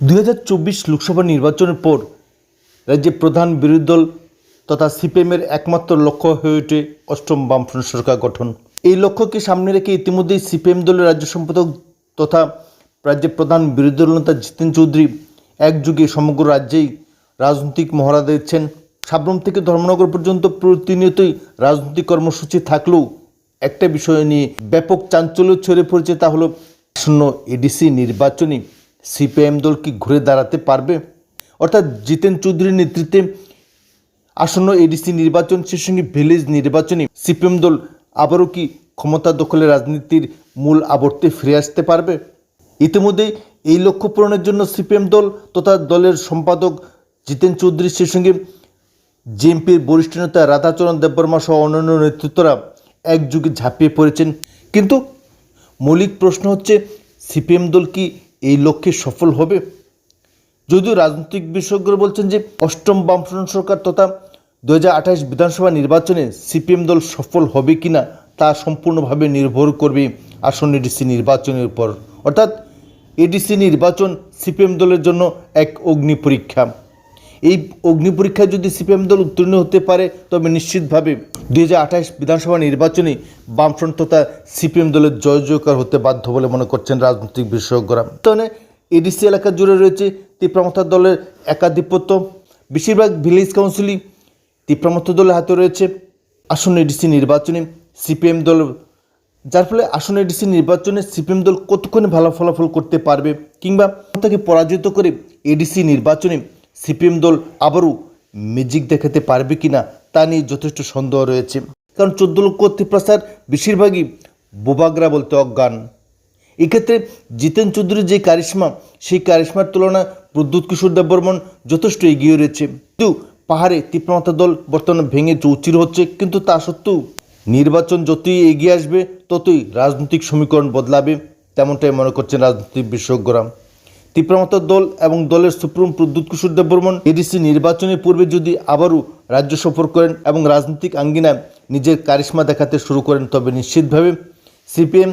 দুই হাজার চব্বিশ লোকসভা নির্বাচনের পর রাজ্যে প্রধান বিরোধী দল তথা সিপিএমের একমাত্র লক্ষ্য হয়ে ওঠে অষ্টম বামফ্রন্ট সরকার গঠন। এই লক্ষ্যকে সামনে রেখে ইতিমধ্যেই সিপিএম দলের রাজ্য সম্পাদক তথা রাজ্যের প্রধান বিরোধী দল নেতা জিতেন চৌধুরী একযুগে সমগ্র রাজ্যেই রাজনৈতিক মহড়া দিচ্ছেন সাবরম থেকে ধর্মনগর পর্যন্ত প্রতিনিয়তই রাজনৈতিক কর্মসূচি থাকলেও একটা বিষয় নিয়ে ব্যাপক চাঞ্চল্য ছড়িয়ে পড়েছে তা হলো আসন্ন এডিসি নির্বাচনে সিপিআইএম দল কি ঘুরে দাঁড়াতে পারবে? অর্থাৎ জিতেন চৌধুরীর নেতৃত্বে আসন্ন এডিসি নির্বাচন সে সঙ্গে ভিলেজ নির্বাচনে সিপিএম দল আবারও কি ক্ষমতা দখলে রাজনীতির মূল আবর্তে ফিরে আসতে পারবে? ইতিমধ্যে এই লক্ষ্য পূরণের জন্য সিপিএম দল তথা দলের সম্পাদক জিতেন চৌধুরী সে সঙ্গে জেএমপির বরিষ্ঠ নেতা রাধাচরণ দেববর্মা সহ অন্যান্য নেতৃত্বরা একযুগে ঝাঁপিয়ে পড়েছেন। কিন্তু মৌলিক প্রশ্ন হচ্ছে, সিপিএম দল কি এই লক্ষ্যে সফল হবে। যদিও রাজনৈতিক বিশেষজ্ঞরা বলছেন যে অষ্টম বামফ্রন্ট সরকার তথা দু বিধানসভা নির্বাচনে সিপিএম দল সফল হবে কিনা তা সম্পূর্ণভাবে নির্ভর করবে আসন্ন এডিসি নির্বাচনের উপর। অর্থাৎ এডিসি নির্বাচন সিপিএম দলের জন্য এক অগ্নি পরীক্ষা। এই অগ্নি পরীক্ষায় যদি সিপিএম দল উত্তীর্ণ হতে পারে, তবে নিশ্চিতভাবে দুই হাজার আঠাশ বিধানসভা নির্বাচনে বামফ্রন্ট তথা সিপিএম দলের জয় জয়কার হতে বাধ্য বলে মনে করছেন রাজনৈতিক বিশেষজ্ঞরা। তবে এডিসি এলাকা জুড়ে রয়েছে তীব্রমথা দলের একাধিপত্য। বেশিরভাগ ভিলেজ কাউন্সিলই তীব্রমথা দলের হাতে রয়েছে আসন্ন এডিসি নির্বাচনে সিপিএম দল। যার ফলে আসন্ন এডিসি নির্বাচনে সিপিএম দল কতক্ষণে ভালো ফলাফল করতে পারবে, কিংবা তাকে পরাজিত করে এডিসি নির্বাচনে সিপিএম দল আবারও ম্যাজিক দেখাতে পারবে কিনা তা নিয়ে যথেষ্ট সন্দেহ রয়েছে। কারণ চোদ্দ লক্ষ তীপ্রাসার বেশিরভাগই বোবাগরা বলতে অজ্ঞান। এক্ষেত্রে জিতেন চৌধুরীর যে কারিশ্মা, সেই কারিশ্মার তুলনায় প্রদ্যুৎ কিশোর দেববর্মন যথেষ্ট এগিয়ে রয়েছে। কিন্তু পাহাড়ে তীব্রমাতা দল বর্তমানে ভেঙে চৌচির হচ্ছে। কিন্তু তা সত্ত্বেও নির্বাচন যতই এগিয়ে আসবে, ততই রাজনৈতিক সমীকরণ বদলাবে, তেমনটাই মনে করছেন রাজনৈতিক বিশেষজ্ঞরা। তীব্রমাতার দল এবং দলের সুপ্রিম প্রদ্যুৎ কিশোর দেববর্মন এডিসি নির্বাচনের পূর্বে যদি আবারও রাজ্য সফর করেন এবং রাজনৈতিক আঙ্গিনায় নিজের কারিশ্মা দেখাতে শুরু করেন, তবে নিশ্চিতভাবে সিপিএম,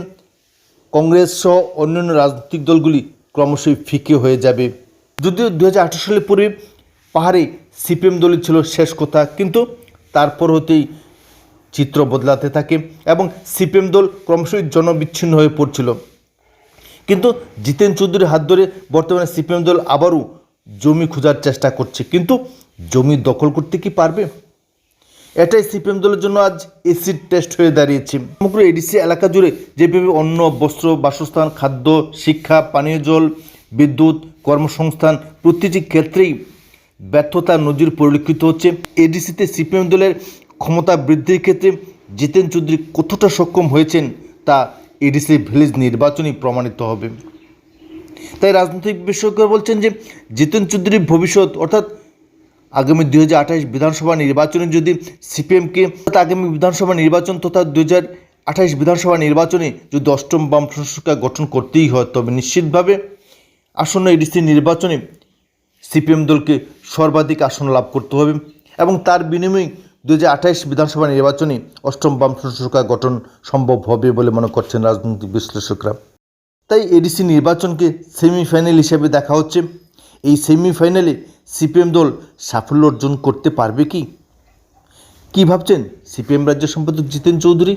কংগ্রেস সহ অন্যান্য রাজনৈতিক দলগুলি ক্রমশই ফিকে হয়ে যাবে। যদিও দু হাজার আঠারো সালের পরে পাহাড়ে সিপিএম দলই ছিল শেষ কথা, কিন্তু তারপর হতেই চিত্র বদলাতে থাকে এবং সিপিএম দল ক্রমশই জনবিচ্ছিন্ন হয়ে পড়ছিল। কিন্তু জিতেন চৌধুরীর হাত ধরে বর্তমানে সিপিএম দল আবারও জমি খোঁজার চেষ্টা করছে। কিন্তু জমি দখল করতে কি পারবে? এটাই সিপিএম দলের জন্য আজ এসিড টেস্ট হয়ে দাঁড়িয়েছে। সমগ্র এডিসি এলাকা জুড়ে যেভাবে অন্ন, বস্ত্র, বাসস্থান, খাদ্য, শিক্ষা, পানীয় জল, বিদ্যুৎ, কর্মসংস্থান প্রতিটি ক্ষেত্রেই ব্যর্থতার নজির পরিলক্ষিত হচ্ছে। এডিসিতে সিপিএম দলের ক্ষমতা বৃদ্ধির ক্ষেত্রে জিতেন চৌধুরী কতটা সক্ষম হয়েছেন তা এডিসি ভিলেজ নির্বাচনই প্রমাণিত হবে। তাই রাজনৈতিক বিশেষজ্ঞরা বলছেন যে, জিতেন চৌধুরীর ভবিষ্যৎ, অর্থাৎ আগামী দুই হাজার আঠাশ বিধানসভা নির্বাচনে যদি সিপিএমকে, অর্থাৎ আগামী বিধানসভা নির্বাচন তথা দুই আঠাশ বিধানসভা নির্বাচনে যদি অষ্টম বাম সরকার গঠন করতেই হয়, তবে নিশ্চিতভাবে আসন্ন এডিসি নির্বাচনে সিপিএম দলকে সর্বাধিক আসন লাভ করতে হবে এবং তার বিনিময়ে দু হাজার আঠাশ বিধানসভা নির্বাচনে অষ্টম বাম সরকার গঠন সম্ভব হবে বলে মনে করছেন রাজনৈতিক বিশ্লেষকরা। তাই এডিসি নির্বাচনকে সেমিফাইনাল হিসেবে দেখা হচ্ছে। এই সেমিফাইনালে সিপিএম দল সাফল্য অর্জন করতে পারবে কি? কি ভাবছেন? সিপিএম রাজ্য সম্পাদক জিতেন চৌধুরী।